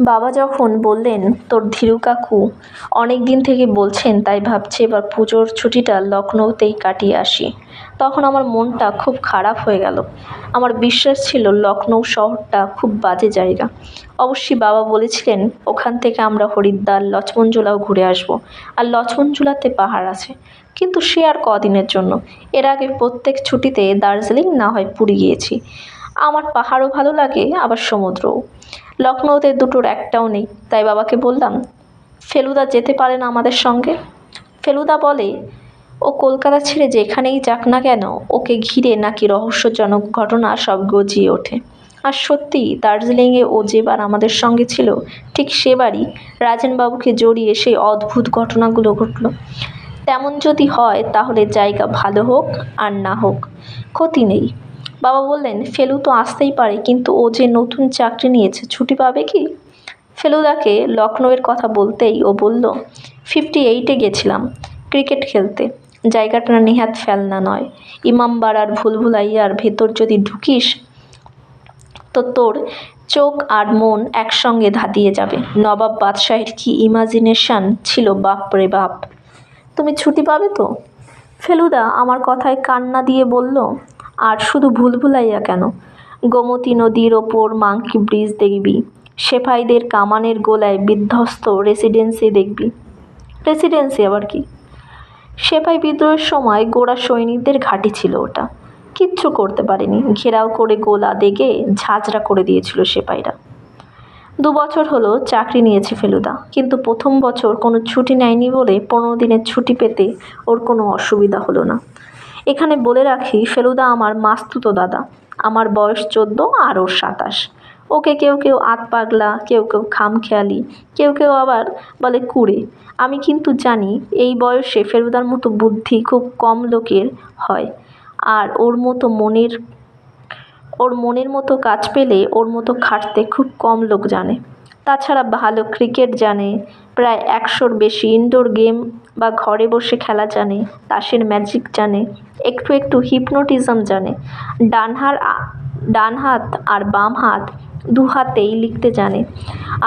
বাবা যখন বললেন, তোর ধীরু কাকু, অনেক দিন থেকে বলছেন, তাই ভাবছে এবার পুজোর ছুটিটা লখনৌতেই কাটিয়ে আসি। তখন আমার মনটা খুব খারাপ হয়ে গেল। আমার বিশ্বাস ছিল লখনৌ শহরটা খুব বাজে জায়গা। অবশ্যই বাবা বলেছিলেন, ওখান থেকে আমরা হরিদ্বার, লক্ষ্মণঝোলাও ঘুরে আসব। আর লক্ষ্মণঝোলাতে পাহাড় আছে। কিন্তু সে আর কদিনের জন্য। এর আগে প্রত্যেক ছুটিতে দার্জিলিং না হয় পুরী গিয়েছি। আমার পাহাড়ও ভালো লাগে, আবার সমুদ্রও। লখনৌতে দুটোর একটাও নেই। তাই বাবাকে বললাম, ফেলুদা যেতে পারে না আমাদের সঙ্গে? ফেলুদা বলে, ও কলকাতা ছেড়ে যেখানেই যাক না কেন, ওকে ঘিরে নাকি রহস্যজনক ঘটনা সব গজিয়ে ওঠে। আর সত্যি, দার্জিলিংয়ে ও যেবার আমাদের সঙ্গে ছিল, ঠিক সেবারই রাজেনবাবুকে জড়িয়ে সেই অদ্ভুত ঘটনাগুলো ঘটল। তেমন যদি হয়, তাহলে জায়গা ভালো হোক আর না হোক, ক্ষতি নেই। বাবা বললেন, ফেলু তো আসতেই পারে, কিন্তু ও যে নতুন চাকরি নিয়েছে, ছুটি পাবে কি? ফেলুদাকে লখনৌয়ের কথা বলতেই ও বলল, ফিফটি এইটে গেছিলাম, ক্রিকেট খেলতে। জায়গাটা নেহাত ফেলনা নয়। ইমামবাড়ার ভুলভুলাইয়ার ভেতর যদি ঢুকিস, তো তোর চোখ আর মন একসঙ্গে ধাঁধিয়ে যাবে। নবাব বাদশাহের কি ইমাজিনেশান ছিল, বাপ রে বাপ? তুমি ছুটি পাবে তো? ফেলুদা আমার কথায় কান্না দিয়ে বলল আর শুধু ভুলভুলাইয়া কেন? গোমতী নদীর ওপর মাংকি ব্রিজ দেখবি, সেফাইদের কামানের গোলায় বিধ্বস্ত রেসিডেন্সি দেখবি। রেসিডেন্সি আবার কি? সেপাই বিদ্রোহের সময় গোড়া সৈনিকদের ঘাঁটি ছিল ওটা। কিচ্ছু করতে পারেনি, ঘেরাও করে গোলা দেগে ঝাঁঝরা করে দিয়েছিল সেপাইরা দু বছর হলো চাকরি নিয়েছে ফেলুদা, কিন্তু প্রথম বছর কোনো ছুটি নেয়নি বলে পনেরো দিনের ছুটি পেতে ওর কোনো অসুবিধা হলো না। এখানে বলে রাখি, ফেলুদা আমার মাস্তুতো দাদা। আমার বয়স চোদ্দ, আর ওর সাতাশ। ওকে কেউ কেউ আত পাগলা, কেউ কেউ খামখেয়ালি, কেউ কেউ আবার বলে কুড়ে। আমি কিন্তু জানি, এই বয়সে ফেলুদার মতো বুদ্ধি খুব কম লোকের হয়। আর ওর মতো মনের, ওর মনের মতো কাজ পেলে ওর মতো খাটতে খুব কম লোক জানে। তাছাড়া ভালো ক্রিকেট জানে, প্রায় একশোর বেশি ইনডোর গেম বা ঘরে বসে খেলা জানে, তাসের ম্যাজিক জানে, একটু একটু হিপনোটিজম জানে। ডান হাত ডান হাত আর বাম হাত দু হাতেই লিখতে জানে।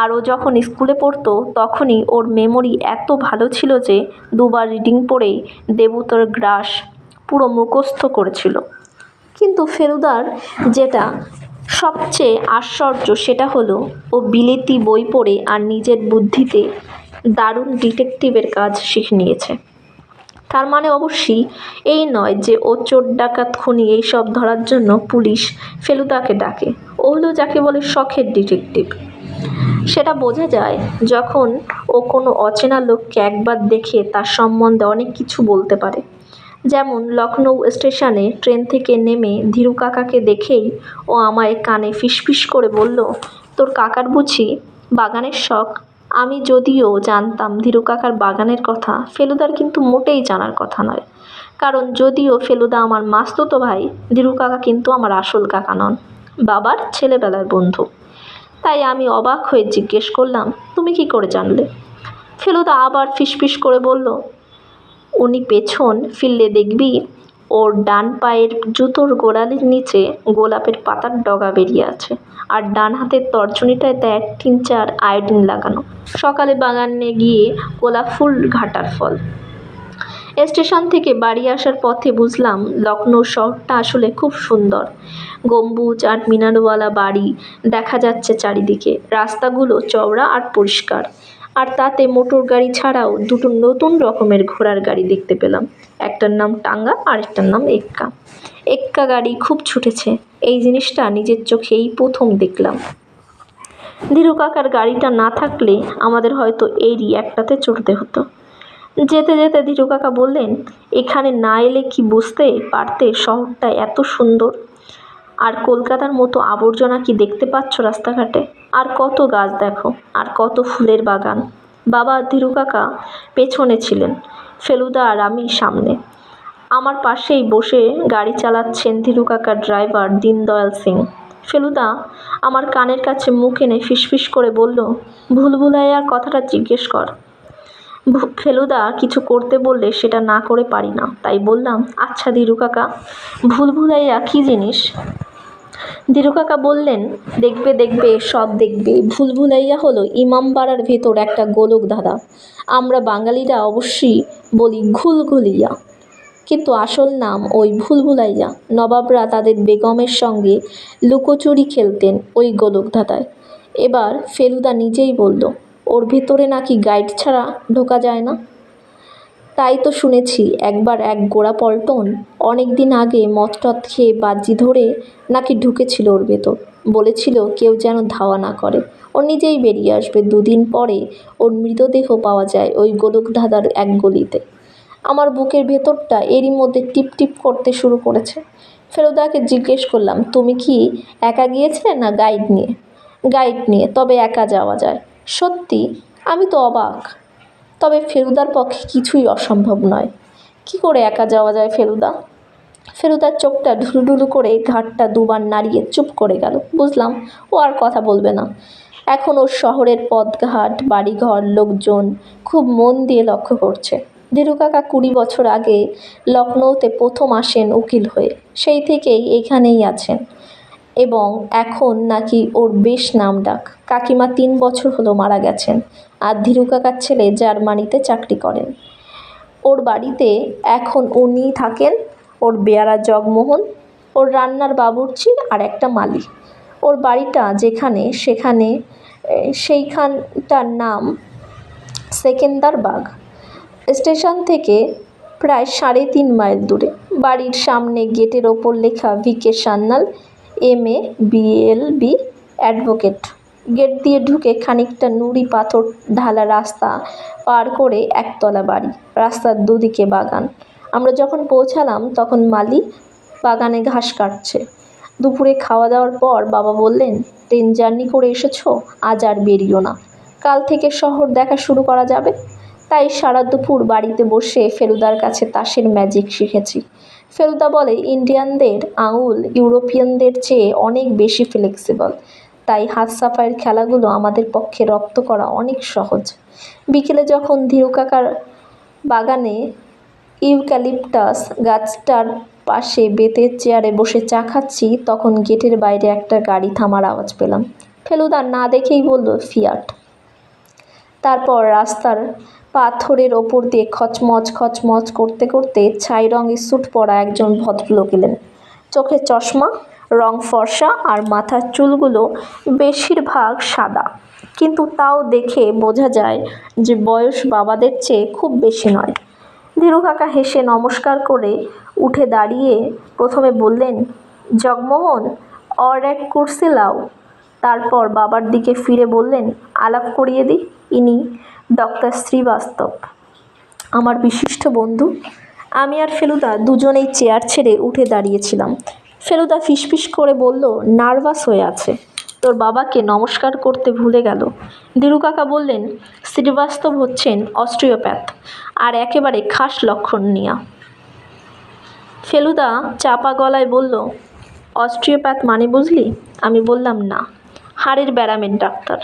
আর ও যখন স্কুলে পড়তো, তখনই ওর মেমোরি এত ভালো ছিল যে দুবার রিডিং পড়েই দেবুতর গ্রাস পুরো মুখস্থ করেছিল। কিন্তু ফেলুদার যেটা সবচেয়ে আশ্চর্য সেটা হলো, ও বিলেতি বই পড়ে আর নিজের বুদ্ধিতে দারুণ ডিটেকটিভের কাজ শিখে নিয়েছে। তার মানে অবশ্যই এই নয় যে ও চোর ডাকাত খুনি এইসব ধরার জন্য পুলিশ ফেলুদাকে ডাকে। ও হলো যাকে বলে শখের ডিটেকটিভ। সেটা বোঝা যায় যখন ও কোনো অচেনা লোককে একবার দেখে তার সম্বন্ধে অনেক কিছু বলতে পারে। যেমন লখনৌ স্টেশনে ট্রেন থেকে নেমে ধীরু কাকাকে দেখেই ও আমায় কানে ফিসফিস করে বলল, তোর কাকার বুঝি বাগানের শখ? আমি যদিও জানতাম ধীরু কাকার বাগানের কথা, ফেলুদার কিন্তু মোটেই জানার কথা নয়। কারণ যদিও ফেলুদা আমার মাস্তুতো ভাই, ধীরু কাকা কিন্তু আমার আসল কাকা নন, বাবার ছেলেবেলার বন্ধু। তাই আমি অবাক হয়ে জিজ্ঞেস করলাম, তুমি কি করে জানলে? ফেলুদা আবার ফিসফিস করে বলল উনি পেছন ফিরলে দেখবি ওর ডান পায়ের জুতোর গোড়ালির নিচে গোলাপের পাতার ডগা বেরিয়ে আছে আর ডান হাতের তর্জনীটায় দেখ তিন চার আয়োডিন লাগানো। সকালে বাগানে গিয়ে গোলাপ ফুল ঘাটার ফল। স্টেশন থেকে বাড়ি আসার পথে বুঝলাম লখনৌ শহরটা আসলে খুব সুন্দর। গম্বুজ আর মিনারওয়ালা বাড়ি দেখা যাচ্ছে চারিদিকে। রাস্তাগুলো চওড়া আর পরিষ্কার। আর তাতে মোটর গাড়ি ছাড়াও দুটো নতুন রকমের ঘোড়ার গাড়ি দেখতে পেলাম। একটার নাম টাঙ্গা, আরেকটার নাম এক্কা। এক্কা গাড়ি খুব ছুটেছে। এই জিনিসটা নিজের চোখেই প্রথম দেখলাম। ধীরু কাকার গাড়িটা না থাকলে আমাদের হয়তো এরই একটাতে চড়তে হতো। যেতে যেতে ধীরু কাকা বললেন, এখানে না এলে কি বুঝতে পারতে শহরটা এত সুন্দর? আর কলকাতার মতো আবর্জনা কি দেখতে পাচ্ছ রাস্তাঘাটে? আর কত গাছ দেখো, আর কত ফুলের বাগান। বাবা ধীরু কাকা পেছনে ছিলেন, ফেলুদা আর আমি সামনে। আমার পাশেই বসে গাড়ি চালাচ্ছেন ধীরু কাকার ড্রাইভার দীনদয়াল সিং। ফেলুদা আমার কানের কাছে মুখ এনে ফিসফিস করে বলল ভুলভুলাইয়ার কথাটা জিজ্ঞেস কর। ফেলুদা কিছু করতে বললে সেটা না করে পারি না, তাই বললাম আচ্ছা ধীরু কাকা ভুলভুলাইয়া কী জিনিস? ধীরুকাকা বললেন, দেখবে দেখবে, সব দেখবে। ভুলভুলাইয়া হলো ইমামবাড়ার ভেতর একটা গোলক ধাঁধা। আমরা বাঙালিরা অবশ্যই বলি ঘুলঘুলিয়া কিন্তু আসল নাম ওই ভুলভুলাইয়া নবাবরা তাদের বেগমের সঙ্গে লুকোচুরি খেলতেন ওই গোলক ধাঁধায়। এবার ফেলুদা নিজেই বলল, ওর ভেতরে নাকি গাইড ছাড়া ঢোকা যায় না? তাই তো শুনেছি একবার এক গোড়া পল্টন অনেক দিন আগে মদ টদ খেয়ে বাজি ধরে নাকি ঢুকেছিল ওর ভেতর। বলেছিল কেউ যেন ধাওয়া না করে। ও নিজেই বেরিয়ে আসবে দুদিন পরে ওর মৃতদেহ পাওয়া যায় ওই গোলক ধাঁধার এক গলিতে। আমার বুকের ভেতরটা এরই মধ্যে টিপ টিপ করতে শুরু করেছে। ফেরুদাকে জিজ্ঞেস করলাম, তুমি কি একা গিয়েছিলে না গাইড নিয়ে? গাইড নিয়ে, তবে একা যাওয়া যায়। সত্যি? আমি তো অবাক। তবে ফেলুদার পক্ষে কিছুই অসম্ভব নয়। কি করে একা যাওয়া যায় ফেলুদা? ফেলুদার চোখটা ঢুলুঢুলু করে ঘাটটা দুবার নাড়িয়ে চুপ করে গেল। বুঝলাম, ও আর কথা বলবে না। এখন ওর শহরের পথঘাট, বাড়িঘর, লোকজন খুব মন দিয়ে লক্ষ্য করছে। ধীরু কাকা কুড়ি বছর আগে লখনৌতে প্রথম আসেন উকিল হয়ে। সেই থেকেই এখানেই আছেন। এবং এখন নাকি ওর বেশ নাম ডাক। কাকিমা তিন বছর হলো মারা গেছেন। আর ধীরু কাকার ছেলে জার্মানিতে চাকরি করেন। ওর বাড়িতে এখন উনি থাকেন, ওর বেয়ারা জগমোহন, ওর রান্নার বাবুর্চি আর একটা মালি। ওর বাড়িটা যেখানে, সেখানে সেইখানটার নাম সেকেন্দারবাগ স্টেশন থেকে প্রায় সাড়ে তিন মাইল দূরে। বাড়ির সামনে গেটের ওপর লেখা VK Sanyal, M A BLB advocate. Gate দিয়ে ঢুকে খানিকটা নুড়ি পাথর ঢালা রাস্তা পার করে একতলা বাড়ি, রাস্তার দুদিকে বাগান। আমরা যখন পৌঁছালাম, তখন মালি বাগানে ঘাস কাটছে। দুপুরে খাওয়া দাওয়ার পর বাবা বললেন, ট্রেন জার্নি করে এসেছ? আজ আর বেরিও না। কাল থেকে শহর দেখা শুরু করা যাবে? তাই সারা দুপুর বাড়িতে বসে ফেলুদার কাছে তাসের ম্যাজিক শিখেছি। ফেলুদা বলে, ইন্ডিয়ানদের আঙুল ইউরোপিয়ানদের চেয়ে অনেক বেশি ফ্লেক্সিবল তাই হাত সাফাইয়ের খেলাগুলো আমাদের পক্ষে রপ্ত করা অনেক সহজ। বিকেলে যখন ধীরু কাকার বাগানে ইউক্যালিপটাস গাছটার পাশে বেতের চেয়ারে বসে চা খাচ্ছি, তখন গেটের বাইরে একটা গাড়ি থামার আওয়াজ পেলাম। ফেলুদা না দেখেই বলল, ফিয়াট। তারপর রাস্তার পাথরের ওপর দিয়ে খচমচ খচমচ করতে করতে ছাই রঙের স্যুট পরা একজন ভদ্রলোক এলেন। চোখে চশমা, রং ফর্সা আর মাথার চুলগুলো বেশিরভাগ সাদা। কিন্তু তাও দেখে বোঝা যায় যে বয়স বাবাদের চেয়ে খুব বেশি নয়। ধীরু কাকা হেসে নমস্কার করে উঠে দাঁড়িয়ে প্রথমে বললেন, জগমোহন, অর এক কুর্সি লাও। তারপর বাবার দিকে ফিরে বললেন, আলাপ করিয়ে দিই। ইনি ডক্টর শ্রীবাস্তব, আমার বিশিষ্ট বন্ধু। আমি আর ফেলুদা দুজনেই চেয়ার ছেড়ে উঠে দাঁড়িয়েছিলাম। ফেলুদা ফিসফিস করে বলল, নার্ভাস হয়ে আছে। তোর বাবাকে নমস্কার করতে ভুলে গেল। ধীরু কাকা বললেন, শ্রীবাস্তব হচ্ছেন অস্ট্রিওপ্যাথ আর একেবারে খাস লক্ষণ নিয়া। ফেলুদা চাপা গলায় বলল, অস্ট্রিওপ্যাথ মানে বুঝলি? আমি বললাম, না, হাড়ের ব্যারামের ডাক্তার।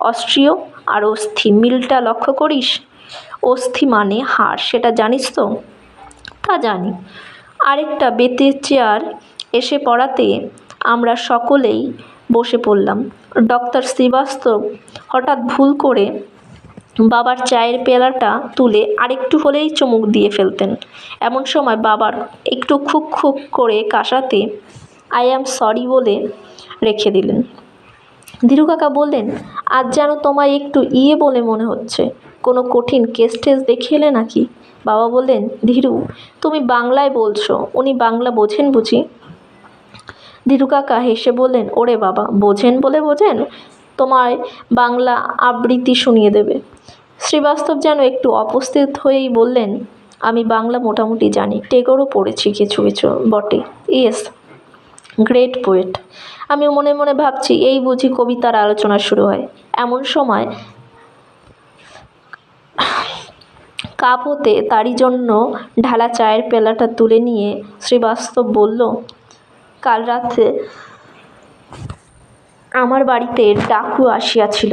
অস্ট্রিও আর অস্থি মিলটা লক্ষ্য করিস? অস্থি মানে হাড়, সেটা জানিস তো? তা জানি। আরেকটা বেতের চেয়ার এসে পড়াতে আমরা সকলেই বসে পড়লাম। ডক্টর শ্রীবাস্তব হঠাৎ ভুল করে বাবার চায়ের পেয়ালাটা তুলে আরেকটু হলেই চুমুক দিয়ে ফেলতেন। এমন সময় বাবার একটু খুক খুক করে কাশাতে আই অ্যাম সরি বলে রেখে দিলেন। ধীরু কাকা বললেন, আজ যেন তোমায় একটু ইয়ে বলে মনে হচ্ছে। কোনো কঠিন কেস টেস দেখে এলে নাকি? বাবা বললেন, ধীরু, তুমি বাংলায় বলছো, উনি বাংলা বোঝেন বুঝি? ধীরু কাকা হেসে বললেন, ওরে বাবা, বোঝেন বলে বোঝেন? তোমায় বাংলা আবৃত্তি শুনিয়ে দেবে। শ্রীবাস্তব যেন একটু অপস্থিত হয়েই বললেন, আমি বাংলা মোটামুটি জানি, টেগরও পড়েছি কিছু কিছু, বটে। Yes, great poet. আমি মনে মনে ভাবছি, এই বুঝি কবিতার আলোচনা শুরু হয়। এমন সময় কাপ হতে তারই জন্য ঢালা চায়ের পেলাটা তুলে নিয়ে শ্রীবাস্তব বলল, কাল রাতে আমার বাড়িতে ডাকু আসিয়াছিল।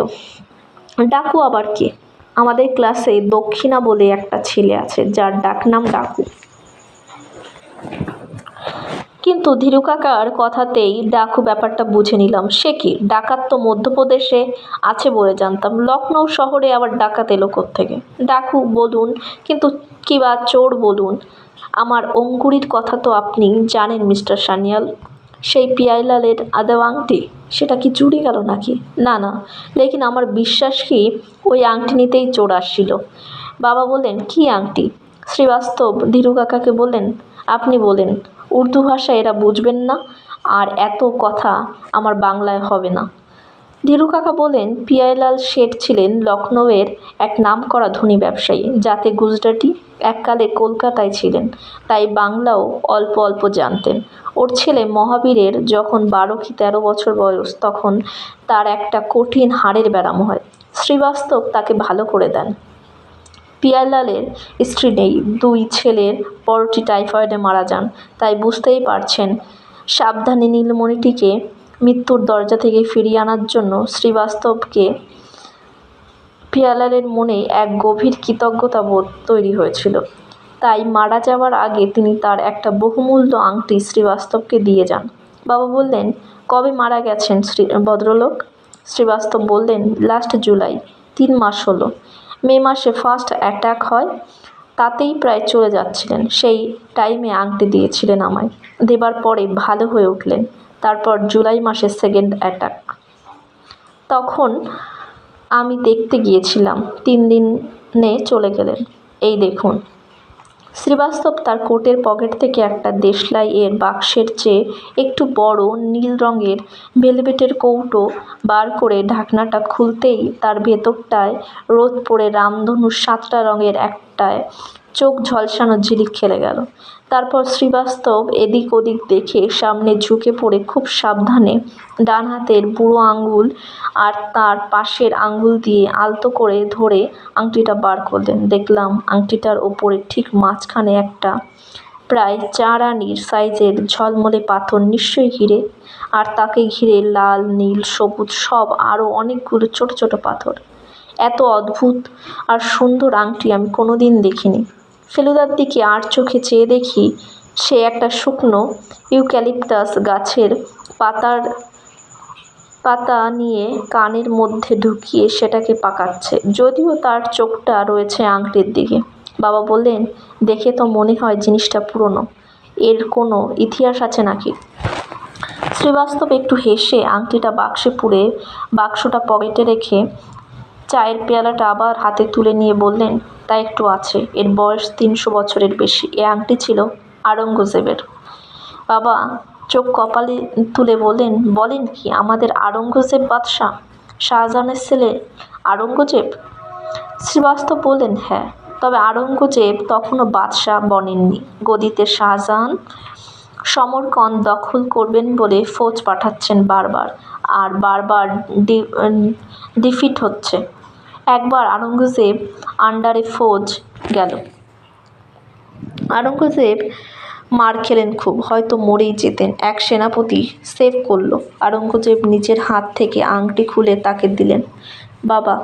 ডাকু আবার কে? আমাদের ক্লাসে দক্ষিণা বলে একটা ছেলে আছে, যার ডাকনাম ডাকু। কিন্তু ধীরু কাকার কথাতেই ডাকু ব্যাপারটা বুঝে নিলাম। সে কি? ডাকাত তো মধ্যপ্রদেশে আছে বলে জানতাম। লখনৌ শহরে আবার ডাকাত এলো থেকে ডাকু, বলুন, কিন্তু কি বা চোর বলুন? আমার অঙ্কুরির কথা তো আপনি জানেন, মিস্টার সানিয়াল। সেই পিয়াইলালের আদেও আংটি? সেটা কি চুরি গেল নাকি? না না। লেকিন আমার বিশ্বাস কি, ওই আংটি নিতেই চোর আসছিল। বাবা বললেন, কি আংটি? শ্রীবাস্তব ধীরু কাকাকে বললেন, আপনি বলেন। উর্দু ভাষা এরা বুঝবেন না, আর এত কথা আমার বাংলায় হবে না। ধীরু কাকা বলেন, পিয়াইলাল শেঠ ছিলেন লখনৌয়ের এক নামকরা ধনী ব্যবসায়ী, যাতে গুজরাটি এককালে কলকাতায় ছিলেন, তাই বাংলাও অল্প অল্প জানতেন। ওর ছেলে মহাবীরের যখন বারো কি তেরো বছর বয়স, তখন তার একটা কঠিন হাড়ের ব্যারাম হয়। শ্রীবাস্তব তাকে ভালো করে দেন। পিয়ালালের স্ত্রী নেই। দুই ছেলের বড়টি টাইফয়েডে মারা যান। তাই বুঝতেই পারছেন, সাবধানে নীলমণিটিকে মৃত্যুর দরজা থেকে ফিরিয়ে আনার জন্য শ্রীবাস্তবকে পিয়ালালের মনে এক গভীর কৃতজ্ঞতা বোধ তৈরি হয়েছিল। তাই মারা যাওয়ার আগে তিনি তার একটা বহুমূল্য আংটি শ্রীবাস্তবকে দিয়ে যান। বাবা বললেন, কবে মারা গেছেন শ্রী, ভদ্রলোক? শ্রীবাস্তব বললেন, লাস্ট জুলাই, তিন মাস হলো। মে মাসে ফার্স্ট অ্যাটাক হয়, তাতেই প্রায় চলে যাচ্ছিলেন। সেই টাইমে আংটি দিয়েছিলেন আমায়। দেবার পরে ভালো হয়ে উঠলেন। তারপর জুলাই মাসে সেকেন্ড অ্যাটাক তখন আমি দেখতে গিয়েছিলাম, তিন দিনে চলে গেলেন। এই দেখুন শ্রীবাস্তব তার কোটের পকেট থেকে একটা দেশলাই এর বাক্সের চেয়ে একটু বড় নীল রঙের ভেলভেটের কৌটো বার করে ঢাকনাটা খুলতেই তার ভেতরটায় রোদ পড়ে রামধনুর সাতটা রঙের একটায় চোখ ঝলসানো ঝিলিক খেলে গেল। তারপর শ্রীবাস্তব এদিক ওদিক দেখে সামনে ঝুঁকে পড়ে খুব সাবধানে ডান হাতের বুড়ো আঙুল আর তার পাশের আঙুল দিয়ে আলতো করে ধরে আংটিটা বার করলেন। দেখলাম আংটিটার ওপরে ঠিক মাঝখানে একটা প্রায় চার আনির সাইজের ঝলমলে পাথর নিশ্চয়ই ঘিরে আর তাকে ঘিরে লাল, নীল, সবুজ সব আরও অনেকগুলো ছোট ছোট পাথর। এত অদ্ভুত আর সুন্দর আংটি আমি কোনো দিন দেখিনি। ফেলুদার দিকে আর চোখে চেয়ে দেখি সে একটা শুকনো ইউক্যালিপটাস গাছের পাতার পাতা নিয়ে কানের মধ্যে ঢুকিয়ে সেটাকে পাকাচ্ছে। যদিও তার চোখটা রয়েছে আংটির দিকে। বাবা বললেন, দেখে তো মনে হয় জিনিসটা পুরনো। এর কোনো ইতিহাস আছে নাকি? শ্রীবাস্তব একটু হেসে আংটিটা বাক্সে পুড়ে বাক্সটা পকেটে রেখে চায়ের পেয়ালাটা আবার হাতে তুলে নিয়ে বললেন, তা একটু আছে, এর বয়স তিনশো বছরের বেশি। এ আংটি ছিল আরঙ্গজেবের। বাবা চোখ কপালে তুলে বললেন, বলেন কি, আমাদের আরঙ্গজেব বাদশাহ, শাহজাহানের ছেলে আরঙ্গজেব? শ্রীবাস্তব বললেন হ্যাঁ তবে আরঙ্গজেব তখনও বাদশাহ বনেননি। গদিতে শাহজাহান সমরকন দখল করবেন বলে ফৌজ পাঠাচ্ছেন বারবার, আর বারবার ডিফিট হচ্ছে। একবার আরঙ্গজেব আন্ডারে ফৌজ গেল। আরঙ্গজেব মার খেলেন খুব, হয়তো মরেই যেতেন। এক সেনাপতি সেভ করল। আরঙ্গজেব নিজের হাত থেকে আংটি খুলে তাকে দিলেন। বাবা,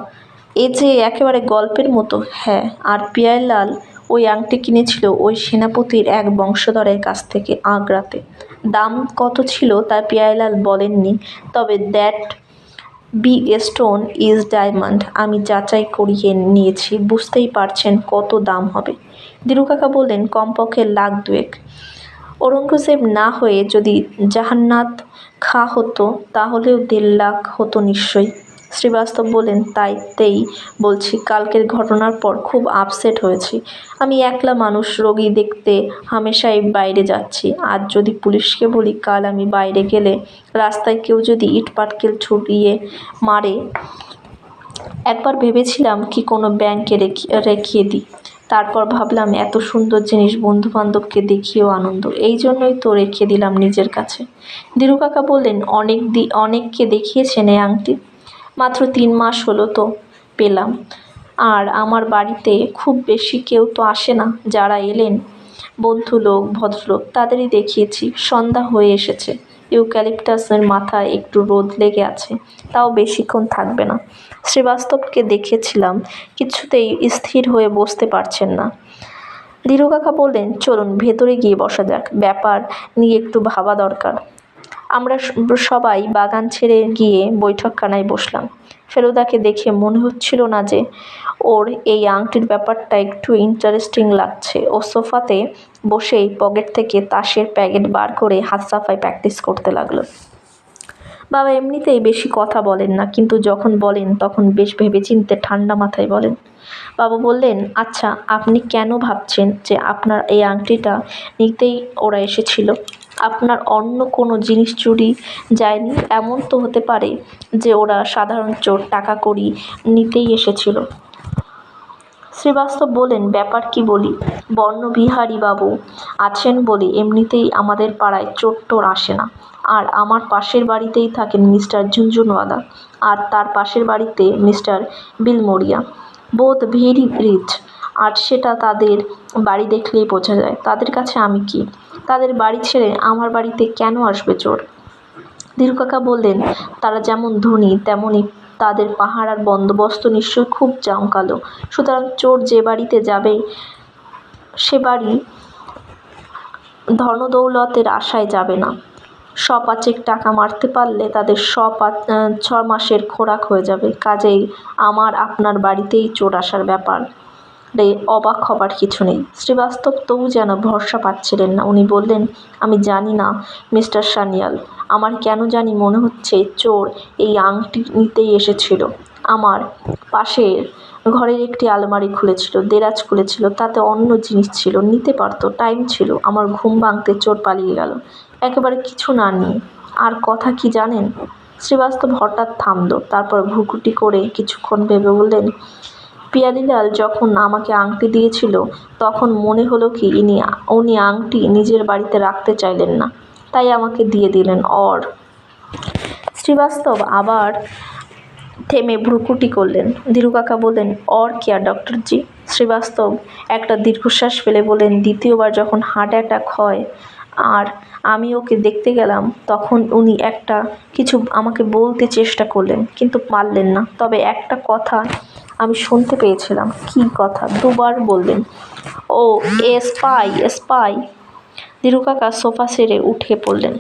এ যে একেবারে গল্পের মতো। হ্যাঁ আর পিয়াইলাল ওই আংটি কিনেছিল ওই সেনাপতির এক বংশধরের কাছ থেকে আগ্রাতে। দাম কত ছিল তা পিয়াইলাল বলেননি, তবে that be stone is diamond আমি যাচাই করিয়ে নিয়েছি, বুঝতেই পারছেন কত দাম হবে। কাকা বললেন, কমপক্ষে লাখ দুয়েক। ঔরঙ্গজেব না হয়ে যদি জাহান্নাত খা হতো, তাহলেও দেড় লাখ হতো নিশ্চয়ই। শ্রীবাস্তব বললেন তাইতেই বলছি, কালকের ঘটনার পর খুব আপসেট হয়েছি। আমি একলা মানুষ, রোগী দেখতে হামেশাই বাইরে যাচ্ছি। আজ যদি পুলিশকে বলি, কাল আমি বাইরে গেলে রাস্তায় কেউ যদি ইট পাটকেল ছুটিয়ে মারে, একবার ভেবেছিলাম কি কোনো ব্যাংকে রেখে রেখিয়ে দিই। তারপর ভাবলাম, এত সুন্দর জিনিস বন্ধু বান্ধবকে দেখিয়েও আনন্দ। এই জন্যই তো রেখে দিলাম নিজের কাছে। দিরু কাকা বললেন, অনেক দি, অনেককে দেখিয়েছেন এই আংটি? মাত্র তিন মাস হলো তো পেলাম। আর আমার বাড়িতে খুব বেশি কেউ তো আসে না, যারা এলেন। বন্ধু লোক, ভদ্রলোক, তাদেরই দেখিয়েছি, সন্ধ্যা হয়ে এসেছে। ইউক্যালিপটাসের মাথায় একটু রোদ লেগে আছে, তাও বেশিক্ষণ থাকবে না। শ্রীবাস্তবকে দেখেছিলাম, কিছুতেই স্থির হয়ে বসতে পারছেন না। ধীরু কাকা বললেন, চলুন, ভেতরে গিয়ে বসা যাক। ব্যাপার নিয়ে একটু ভাবা দরকার। আমরা সবাই বাগান ছেড়ে গিয়ে বৈঠকখানায় বসলাম। ফেলুদাকে দেখে মনে হচ্ছিল না যে ওর এই আংটির ব্যাপারটা একটু ইন্টারেস্টিং লাগছে। ও সোফাতে বসেই পকেট থেকে তাসের প্যাকেট বার করে হাত প্র্যাকটিস করতে লাগল। বাবা এমনিতেই বেশি কথা বলেন না, কিন্তু যখন বলেন তখন বেশ ভেবেচিন্তে ঠান্ডা মাথায় বলেন। বাবা বললেন আচ্ছা আপনি কেন ভাবছেন যে আপনার এই আংটিটা নিতেই ওরা এসেছিল? আপনার অন্য কোনো জিনিস চুরি যায়নি, এমন তো হতে পারে যে ওরা সাধারণ চোর টাকা করি নিতেই এসেছিল। শ্রীবাস্তব বলেন ব্যাপার কি বলি? বর্ণবিহারী বাবু আছেন বলে এমনিতেই আমাদের পাড়ায় চোর টোর আসে না। আর আমার পাশের বাড়িতেই থাকেন মিস্টার ঝুনঝুনওয়ালা আর তার পাশের বাড়িতে মিস্টার বিলমোরিয়া। বোধ ভেরি রিচ। আর সেটা তাদের বাড়ি দেখলেই বোঝা যায়। তাদের কাছে আমি কি তাদের বাড়ি ছেড়ে আমার বাড়িতে কেন আসবে চোর? ধীরু কাকা বললেন তারা যেমন ধনী তেমনই তাদের পাহারার বন্দোবস্ত নিশ্চয়ই খুব জমকালো। সুতরাং চোর যে বাড়িতে যাবে সে বাড়ি ধনদৌলতের আশায় যাবে না। শ পাঁচেক টাকা মারতে পারলে তাদের আহ, ছ মাসের খোরাক হয়ে যাবে। কাজেই আমার আপনার বাড়িতেই চোর আসার ব্যাপার। রে অবাক হবার কিছু নেই। শ্রীবাস্তব তবু যেন ভরসা পাচ্ছিলেন না। উনি বললেন, আমি জানি না, মিস্টার সানিয়াল। আমার কেন জানি মনে হচ্ছে চোর এই আংটি নিতেই এসেছিল। আমার পাশের ঘরের একটি আলমারি খুলেছিল, দেরাজ খুলেছিল, তাতে অন্য জিনিস ছিল, নিতে পারতো, টাইম ছিল, আমার ঘুম ভাঙতে চোর পালিয়ে গেল। একেবারে কিছু না নিয়ে। আর কথা কি জানেন? শ্রীবাস্তব হঠাৎ থামল, তারপর ভুকুটি করে কিছুক্ষণ ভেবে বললেন পিয়ালিলাল যখন আমাকে আংটি দিয়েছিল, তখন মনে হলো কি ইনি, উনি আংটি নিজের বাড়িতে রাখতে চাইলেন না। তাই আমাকে দিয়ে দিলেন অর। শ্রীবাস্তব আবার থেমে ভ্রুকুটি করলেন। কাকা বললেন, অর কেয়ার ডক্টরজি শ্রীবাস্তব একটা দীর্ঘশ্বাস ফেলে বলেন দ্বিতীয়বার যখন হার্ট অ্যাটাক হয় আর আমি ওকে দেখতে গেলাম, তখন উনি একটা কিছু আমাকে বলতে চেষ্টা করলেন, কিন্তু পারলেন না। তবে একটা কথা আমি শুনতে পেয়েছিলাম। কি কথা? দুবার বললেন, ও, এ স্পাই স্পাই দীরুকাকা সোফা সেরে উঠে পড়লেন।